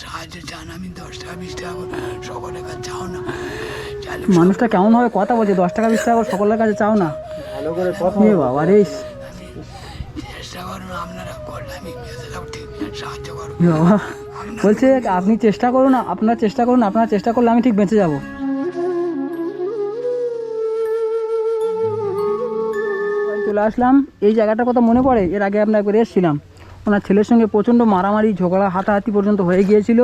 সাহায্য চান আমি দশ টাকা বিশ টাকা করে সকলের কাছে চাও না। মানুষটা কেমন ভাবে কথা বলছে দশ টাকা বিশ টাকা করে সকলের কাছে চাও না? ভালো করে কথা বাবা রে চেষ্টা করুন আপনারা করলে আমি ঠিক সাহায্য করুন বাবা বলছে আপনি চেষ্টা করুন আপনার চেষ্টা করুন আপনার চেষ্টা করলে আমি ঠিক বেঁচে যাব। চলে আসলাম এই জায়গাটার কথা মনে পড়ে এর আগে আমরা একবার এসেছিলাম। ওনার ছেলের সঙ্গে প্রচণ্ড মারামারি ঝগড়া হাতাহাতি পর্যন্ত হয়ে গিয়েছিল।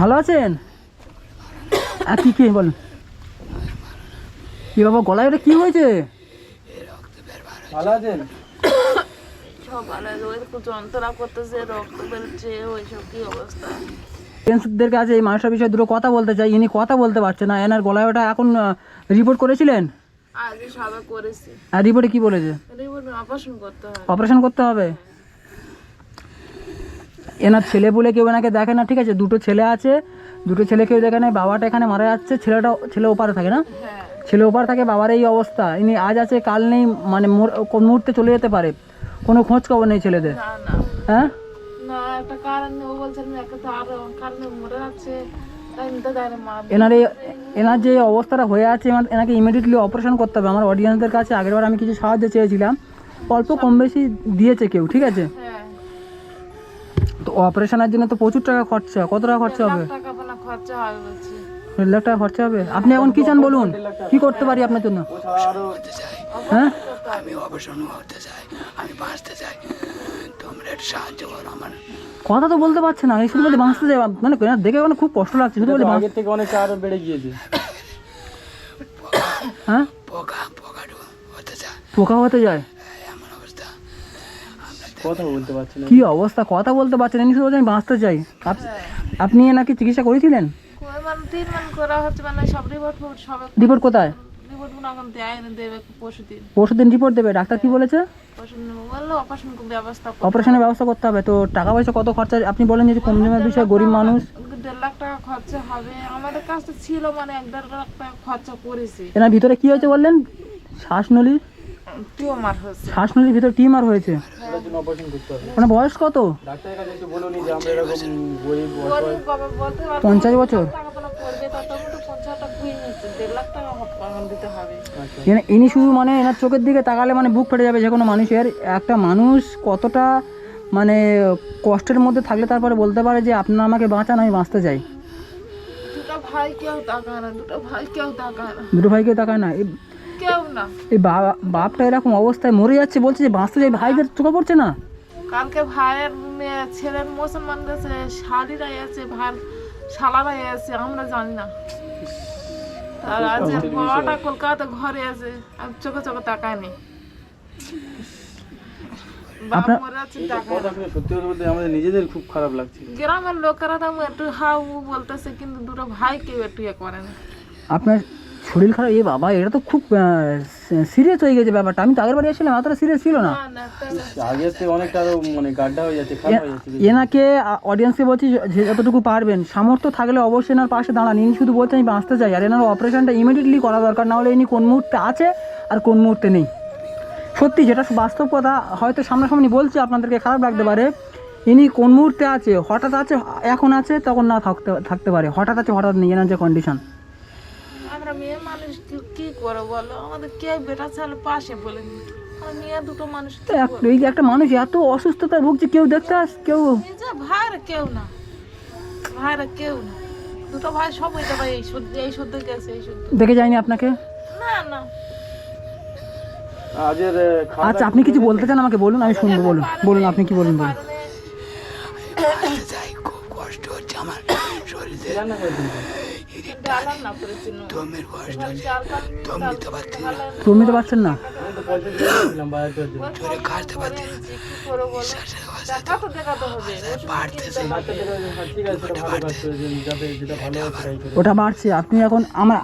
ভালো আছেন? আর কী কি বলেন। কি বাবা গলায় ওটা কী হয়েছে? ভালো আছেন? কাছে এই বিষয়ে দুটো কথা বলতে চাই। ইনি কথা বলতে পারছে না। এনার গলায় ওটা এখন রিপোর্ট করেছিলেন? আর রিপোর্টে কি বলেছে? অপারেশন করতে হবে? এনার ছেলে বলে কেউ এনাকে দেখে না ঠিক আছে? দুটো ছেলে আছে দুটো ছেলে কেউ দেখে না বাবাটা এখানে মারা যাচ্ছে ছেলেটা ছেলে ওপারে থাকে না? হ্যাঁ। ছেলে ওপার থাকে বাবার এই অবস্থা। ইনি আজ আছে কাল নেই মানে কোন মুহূর্তে চলে যেতে পারে? কোনো খোঁজ খবর নেই ছেলেদের? হ্যাঁ? এনার এই এনার যে অবস্থাটা হয়ে আছে এনাকে ইমিডিয়েটলি অপারেশন করতে হবে। আমার অডিয়েন্সদের কাছে আগেরবার আমি কিছু সাহায্য চেয়েছিলাম। অল্প কম বেশি দিয়েছে কেউ ঠিক আছে? হ্যাঁ। অপারেশনের জন্য তো প্রচুর টাকা খরচা কত টাকা খরচা হবে? দেড় লাখ টাকা খরচা হবে আপনি এখন কি চান বলুন? কি করতে পারি আপনার জন্য? চাই হ্যাঁ? আমি অবসর হতে চাই আমি বাঁচতে চাই। তোমরা একটু সাহায্য করো আমার। কথা তো বলতে পারছে না এই শুধু বলছে বাঁচতে যাই মানে দেখে মানে খুব কষ্ট লাগছে শুধু বাঁচ- আগের থেকে অনেকটা আরও বেড়ে গিয়েছে। হ্যাঁ? পোকা পোকা হতে চাই পোকা হতে যায়? কথা বলতে পারছি না। কি অবস্থা? কথা বলতে পারছেন ইনি শুধু আমি বাঁচতে চাই। আপ- আপনি এনাকে চিকিৎসা করেছিলেন? কই মানে তিন মান করা হচ্ছে মানে সব রিপোর্ট রিপোর্ট কোথায়? না পরশু দিন রিপোর্ট দেবে ডাক্তার কি বলেছে? ব্যবস্থা করতে অপারেশনের ব্যবস্থা করতে হবে। তো টাকা পয়সা কত খরচা? আপনি বলেন যে কম জমের বিষয় গরিব মানুষ? দেড় লাখ টাকা খরচা হবে। আমাদের কাছে ছিল মানে এক দেড় লাখ টাকা খরচা করেছি। এনার ভিতরে কি হয়েছে বললেন? শ্বাসনলী টিউমার শ্বাসনলীর ভিতরে টিমার হয়েছে? ওটার জন্য অপারেশন করতে হবে মানে বয়স কত? পঞ্চাশ বছর? ইনি শুধু মানে এনার চোখের দিকে তাকালে মানে বুক ফেটে যাবে যে কোনো মানুষের। একটা মানুষ কতটা মানে কষ্টের মধ্যে থাকলে তারপরে বলতে পারে যে আপনার আমাকে বাঁচান আমি বাঁচতে চাই। দুটো ভাই কেউ তাকায় না দুটো ভাই কেউ তাকায় না। দুটো ভাইকে তাকায় না। কেউ না। এই বা- বাপটা এরকম অবস্থায় মরে যাচ্ছে বলছে যে বাঁচতে চাই ভাইদের চোখে পড়ছে না। কালকে ভাইয়ের মেয়ে ছেলের মুসলমান দেশে শাড়িরাই আছে ভাই শালারাই আছে আমরা জানি না। আর আজ বড়টা কলকাতা ঘরে আছে আর চোখে চোখে বলতে আমাদের নিজেদের খুব খারাপ লাগছে। গ্রামের লোকেরা তো একটু হাউ বলতেছে কিন্তু দুটো ভাই কেউ একটু ইয়ে করে না। আপনার শরীর খারাপ? এ বাবা এটা তো খুব সিরিয়াস হয়ে গেছে ব্যাপারটা। আমি তো আগের বাড়ি এসেছিলাম এতটা সিরিয়াস ছিল না। মানে গাড্ডা হয়ে যাচ্ছে খারাপ হয়ে যাচ্ছে এনাকে অডিয়েন্সকে বলছি যে যতটুকু পারবেন। সামর্থ্য থাকলে অবশ্যই এনার পাশে দাঁড়ান। ইনি শুধু বলছেন আমি বাঁচতে চাই। আর এনার অপারেশনটা ইমিডিয়েটলি করা দরকার। না হলে ইনি কোন মুহূর্তে আছে আর কোন মুহূর্তে নেই। সত্যি যেটা বাস্তব কথা হয়তো সামনাসামনি বলছি আপনাদেরকে খারাপ লাগতে পারে। ইনি কোন মুহূর্তে আছে হঠাৎ আছে এখন আছে তখন না থাকতে থাকতে পারে। হঠাৎ আছে হঠাৎ নেই এনার যে কন্ডিশন মেয়ে মানুষ কি- কি করে বলো? আমাদের কে বেটা ছেলে পাশে বলে আর মেয়ে দুটো মানুষ? এই যে একটা মানুষ এত অসুস্থতায় ভুগছে কেউ দেখতে আস কেউ ভাইরা কেউ না। ভাইরা কেউ না। দুটো ভাই সব হইতে পারে এই শুদ্ধ এই শুদ্ধ গেছে এই শুদ্ধ দেখে যায়নি আপনাকে? না না। আজের আচ্ছা আপনি কিছু বলতে চান আমাকে বলুন আমি শুনব বলুন বলুন আপনি কি বলুন বলুন। চাই খুব কষ্ট হচ্ছে আমার শরীরে। দম নিতে পারছেন না। নিতে পারছেন হবে। ওটা। বাড়ছে। আপনি এখন আমার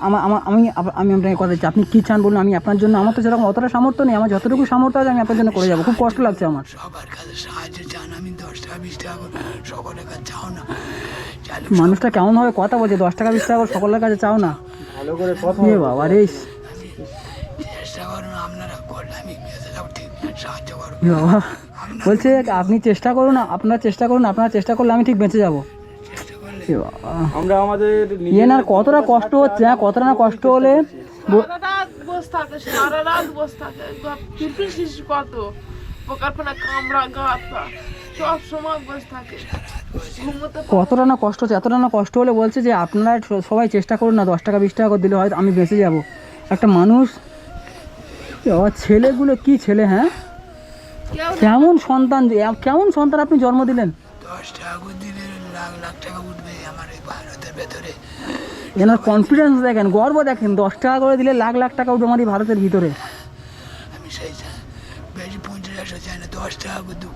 আমি আমি আপনাকে কথা দিচ্ছি। আপনি কী চান বলুন আমি আপনার জন্য আমার তো সেরকম অতটা সামর্থ্য নেই। আমার যতটুকু সামর্থ্য আছে আমি আপনার জন্য করে যাব। খুব কষ্ট লাগছে আমার। সবার কাছে সাহায্য চান। আমি দশ টাকা বিশ টাকা সকলের কাছে চাও না। মানুষটা কেমনভাবে কথা বলছে? দশ টাকা বিশ টাকা করে সকলের কাছে চাও না? ভালো করে কথা বাবা রে চেষ্টা করুন আপনারা করলে আমি সাহায্য করুন বাবা। বলছে আপনি চেষ্টা করুন আপনার চেষ্টা করুন আপনার চেষ্টা করলে আমি ঠিক বেঁচে যাব। আমরা আমাদের এনার কতটা কষ্ট হচ্ছে হ্যাঁ কতটা না কষ্ট হলে সারা রাত বসে থাকে কত? কতটা না কষ্ট হচ্ছে এতটা না কষ্ট হলে বলছে যে আপনারা সবাই চেষ্টা করুন না দশ টাকা বিশ টাকা করে দিলে হয়তো আমি বেঁচে যাব। একটা মানুষ ছেলেগুলো কি ছেলে হ্যাঁ? কেমন সন্তান যে- কেমন সন্তান আপনি জন্ম দিলেন? দশ টাকা করে দিলে লাখ লাখ টাকা উঠবে আমার এই ভারতের ভেতরে। এনার কনফিডেন্স দেখেন গর্ব দেখেন দশ টাকা করে দিলে লাখ লাখ টাকা উঠবে আমার এই ভারতের ভিতরে। আমি সেই বেশি পঞ্চাশ একশো চাই না দশ টাকা করে দু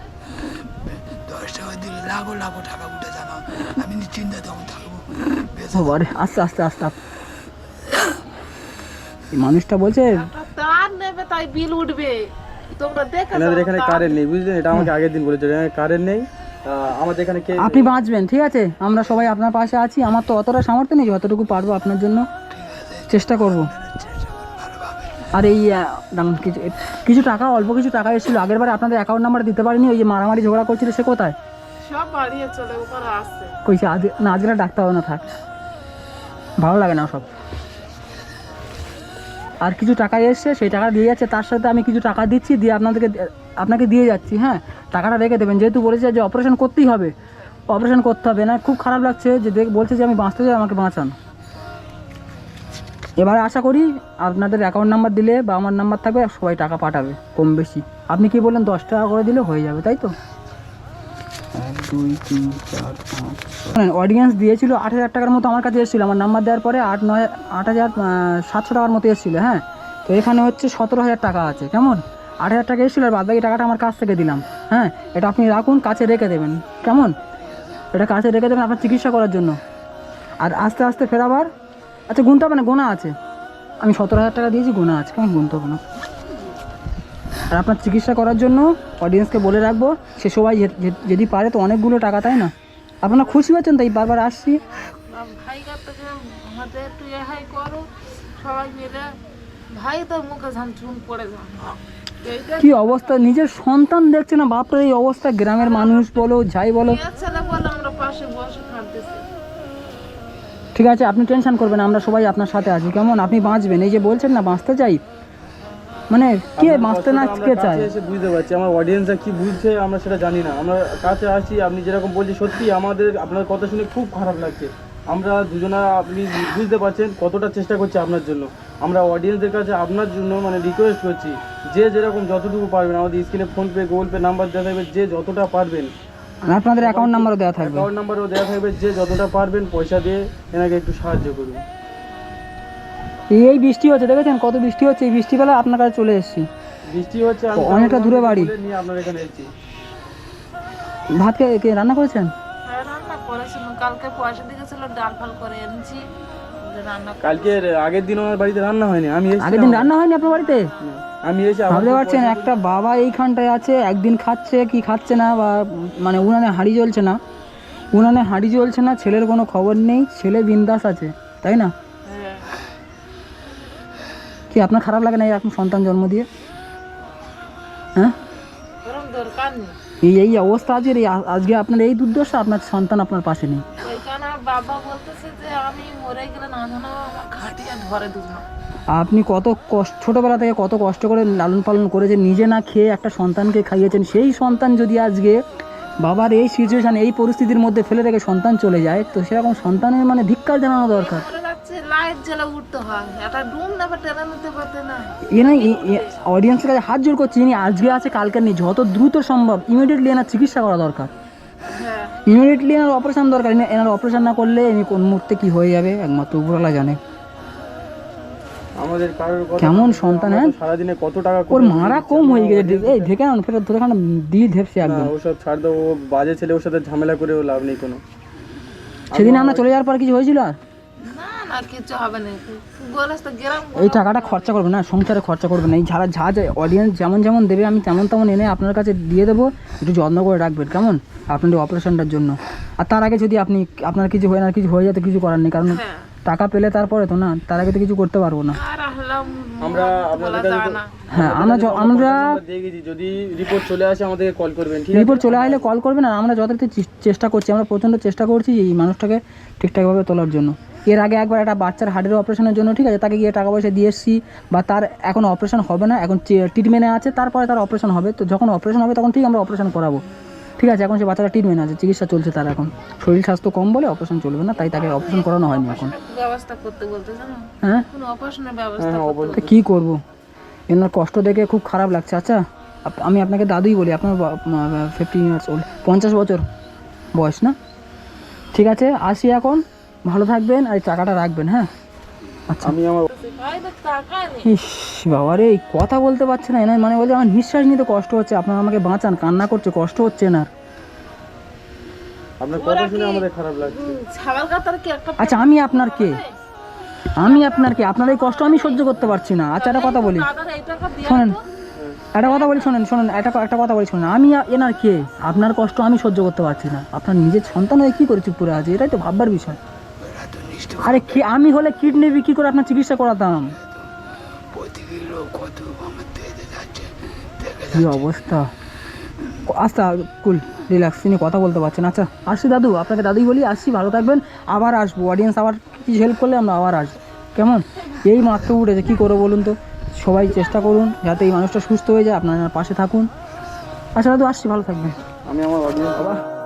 দশ টাকা দিলে লাখো লাখো টাকা উঠে জানো আমি নিশ্চিন্তে তখন থাকব। আস্তে আস্তে আস্তে। মানুষটা বলছে তার নেবে তাই বিল উঠবে। তোমরা দেখে এনাদের এখানে কারেন্ট নেই বুঝলেন? এটা আমাকে আগের দিন বলেছিল কারেন্ট নেই। আমাদের এখানে কে আপনি বাঁচবেন ঠিক আছে? আমরা সবাই আপনার পাশে আছি। আমার তো অতটা সামর্থ্য নেই যতটুকু পারব আপনার জন্য চেষ্টা করব। আর এই কিছু কিছু টাকা অল্প কিছু টাকা এসেছিল। আগের বারে আপনাদের অ্যাকাউন্ট নাম্বার দিতে পারিনি ওই যে মারামারি ঝগড়া করছিল সে কোথায়? সব বাড়িয়ে চলে ওখানে আসছে। কইছে আজ না আজকে আর ডাকতে হবে না থাক। ভালো লাগে না সব। আর কিছু টাকা এসছে, সেই টাকা দিয়ে যাচ্ছে, তার সাথে আমি কিছু টাকা দিচ্ছি, দিয়ে আপনাদেরকে, আপনাকে দিয়ে যাচ্ছি হ্যাঁ? টাকাটা রেখে দেবেন। যেহেতু বলেছে যে অপারেশন করতেই হবে অপারেশন করতে হবে না, খুব খারাপ লাগছে যে দেখ, বলছে যে আমি বাঁচতে চাই, আমাকে বাঁচান। এবারে আশা করি আপনাদের অ্যাকাউন্ট নাম্বার দিলে বা আমার নাম্বার থাকবে, সবাই টাকা পাঠাবে, কম বেশি। আপনি কি বললেন, দশ টাকা করে দিলে হয়ে যাবে, তাই তো? দুই, তিন, চার, পাঁচ অডিয়েন্স দিয়েছিল আট হাজার টাকার মতো আমার কাছে এসেছিল। আমার নাম্বার দেওয়ার পরে আট, নয়, আট হাজার সাতশো টাকার মতো এসেছিল হ্যাঁ? তো এখানে হচ্ছে সতেরো হাজার টাকা আছে, কেমন? আট হাজার টাকা এসেছিল আর বাদ বাকি টাকাটা আমার কাছ থেকে দিলাম হ্যাঁ? এটা আপনি রাখুন, কাছে রেখে দেবেন, কেমন? এটা কাছে রেখে দেবেন আপনার চিকিৎসা করার জন্য। আর আস্তে আস্তে ফেরাবার আচ্ছা গুনতে হবে না, গোনা আছে। আমি সতেরো হাজার টাকা দিয়েছি, গোনা আছে, কেমন গুনতে হবে না? আর আপনার চিকিৎসা করার জন্য অডিয়েন্সকে বলে রাখব সে সবাই যদি পারে তো অনেকগুলো টাকা তাই না? আপনারা খুশি হচ্ছেন তাই বারবার আসছি। কি অবস্থা? নিজের সন্তান দেখছে না বাপরে এই অবস্থা। গ্রামের মানুষ বলো যাই বলো। ঠিক আছে আপনি টেনশন করবেন আমরা সবাই আপনার সাথে আছি। কেমন? আপনি বাঁচবেন। এই যে বলছেন না বাঁচতে চাই। মানে কে আপনার বাঁচতে না কষ্টটা কে চায়? এসে বুঝতে পারছি আমার অডিয়েন্সরা কি বুঝছে আমরা সেটা জানি না। আমরা কাছে আসছি আপনি যেরকম বলছেন সত্যি আমাদের আপনার কথা শুনে খুব খারাপ লাগছে। আমরা দুজনা আপনি বুঝতে পারছেন কতটা চেষ্টা করছি আপনার জন্য। আমরা অডিয়েন্সদের কাছে আপনার জন্য মানে রিকোয়েস্ট করছি যে যেরকম যতটুকু পারবেন আমাদের স্ক্রিনে ফোনপে গুগল পে নাম্বার দেওয়া থাকবে যে যতটা পারবেন। আপনাদের অ্যাকাউন্ট নাম্বারও দেওয়া থাকবে। অ্যাকাউন্ট নাম্বারও দেওয়া থাকবে যে যতটা পারবেন পয়সা দিয়ে এনাকে একটু সাহায্য করুন। এই এই বৃষ্টি হচ্ছে দেখেছেন? কত বৃষ্টি হচ্ছে? এই বৃষ্টি বৃষ্টিবেলা আপনার কাছে চলে এসেছি। বৃষ্টি হচ্ছে অনেকটা দূরে বাড়ি। বলে আপনার এখানে এসেছি। ভাত কে রান্না করেছেন? হ্যাঁ, কালকে পয়সা দিয়েছিল ডাল ফাল করে এনেছি। কালকে আগের দিন আমার বাড়িতে রান্না হয়নি আমি আগের দিন রান্না হয়নি আপনার বাড়িতে? আমি এসে ভাবতে পারছেন একটা বাবা এইখানটায় আছে একদিন খাচ্ছে কি খাচ্ছে না বা মানে উনানে হাঁড়ি জ্বলছে না। উনানে হাঁড়ি জ্বলছে না ছেলের কোনো খবর নেই ছেলে বিন্দাস আছে তাই না? কি আপনার খারাপ লাগে না এখন সন্তান জন্ম দিয়ে? হ্যাঁ? এই এই অবস্থা আছে এই আজকে আপনার এই দুর্দশা, আপনার সন্তান আপনার পাশে নেই। আপনি কত কষ্ট ছোটোবেলা থেকে কত কষ্ট করে লালন পালন করেছেন, নিজে না খেয়ে একটা সন্তানকে খাইয়েছেন, সেই সন্তান যদি আজকে বাবার এই সিচুয়েশান এই পরিস্থিতির মধ্যে ফেলে রেখে সন্তান চলে যায়, তো সেরকম সন্তানের মানে ধিক্কার জানানো দরকার। লাইট জ্বালা উঠতে হয়। একটা ডুম না বা টেনে নিতে পারতে না। এ না অডিয়েন্সের কাছে হাত জোর করছি ইনি আজকে আছে কালকে নেই। যত দ্রুত সম্ভব ইমিডিয়েটলি এনার চিকিৎসা করা দরকার। হ্যাঁ। ইমিডিয়েটলি এনার অপারেশন দরকার। এনা- এনার অপারেশন না করলে ইনি কোন মুহূর্তে কি হয়ে যাবে একমাত্র উপরওয়ালা জানে। আমাদের কারোর কেমন সন্তান, হ্যাঁ? সারাদিনে কত টাকা ওর করে মারা কম হয়ে গেছে। এই দেখে না ফেরত ধরে খান দিয়ে ধেপছে একদম। ওসব ছাড় দাও ও বাজে ছেলে ওর সাথে ঝামেলা করেও লাভ নেই কোনো। সেদিন আমরা চলে যাওয়ার পর কিছু হয়েছিল আর? না না কিছু হবে না। বলেছ তো গ্রাম এই টাকাটা খরচা করবে না সংসারে খরচা করবে না। এই যারা যা যা অডিয়েন্স যেমন যেমন দেবে আমি তেমন তেমন এনে আপনার কাছে দিয়ে দেবো। একটু যত্ন করে রাখবেন কেমন? আপনাদের অপারেশনটার জন্য। আর তার আগে যদি আপনি আপনার কিছু হয়ে না কিছু হয়ে যেতে কিছু করার নেই কারণ হ্যাঁ। টাকা পেলে তারপরে তো না তার আগে তো কিছু করতে পারব না। আমরা হ্যাঁ আমরা আমরা যদি রিপোর্ট চলে আসে আমাদেরকে কল করবেন ঠিক রিপোর্ট চলে আসলে কল করবেন আর আমরা যথারীতি চেষ্টা করছি আমরা প্রচণ্ড চেষ্টা করছি এই মানুষটাকে ঠিকঠাকভাবে তোলার জন্য। এর আগে একবার একটা বাচ্চার হার্টের অপারেশনের জন্য ঠিক আছে? তাকে গিয়ে টাকা পয়সা দিয়ে এসছি বা তার এখন অপারেশন হবে না এখন ট্রিটমেন্টে আছে তারপরে তার অপারেশন হবে। তো যখন অপারেশন হবে তখন ঠিক আমরা অপারেশন করাবো। ঠিক আছে এখন সে বাচ্চাটা ট্রিটমেন্ট আছে চিকিৎসা চলছে তার এখন। শরীর স্বাস্থ্য কম বলে অপারেশন চলবে না তাই তাকে অপারেশন করানো হয়নি এখন। ব্যবস্থা করতে হ্যাঁ? কোনো অপারেশনের ব্যবস্থা করতে তো কী করব? এনার কষ্ট দেখে খুব খারাপ লাগছে। আচ্ছা আপ- আমি আপনাকে দাদুই বলি আপনার ফিফটিন ইয়ার্স ওল্ড পঞ্চাশ বছর বয়স না? ঠিক আছে আসি এখন। ভালো থাকবেন আর এই টাকাটা রাখবেন হ্যাঁ? আচ্ছা। আমি আমার ভাই তো টাকা নেই ইস বাবা রে এই কথা বলতে পারছে না এনার মানে বলছে আমার নিঃশ্বাস নিতে কষ্ট হচ্ছে আপনারা আমাকে বাঁচান কান্না করছে কষ্ট হচ্ছে না আপনার কথা শুনে আমাদের খারাপ লাগছে। ছাগল কাতার কি একটা আচ্ছা আমি আপনার কে? আমি আপনার কে? আপনার এই কষ্ট আমি সহ্য করতে পারছি না। আচ্ছা একটা কথা বলি। শোনেন একটা কথা বলি শোনেন শোনেন একটা একটা কথা বলি শোনেন। আমি এনার কে? আপনার কষ্ট আমি সহ্য করতে পারছি না। আপনার নিজের সন্তান হয়ে কী করে চুপ করে আছে? এটাই তো ভাববার বিষয়। আরে কি আমি হলে কিডনি বিক্রি করে আপনার চিকিৎসা করাতাম। কি অবস্থা? আচ্ছা কুল রিল্যাক্স তিনি কথা বলতে পারছেন। আচ্ছা আসছি দাদু আপনাকে দাদুই বলি আসছি ভালো থাকবেন আবার আসব। অডিয়েন্স আবার কিছু হেল্প করলে আমরা আবার আসব। কেমন? এই মাত্র উঠেছে কী করব বলুন তো? সবাই চেষ্টা করুন যাতে এই মানুষটা সুস্থ হয়ে যায় আপনারা পাশে থাকুন। আচ্ছা দাদু আসছি ভালো থাকবেন। আমি আমার অডিয়েন্স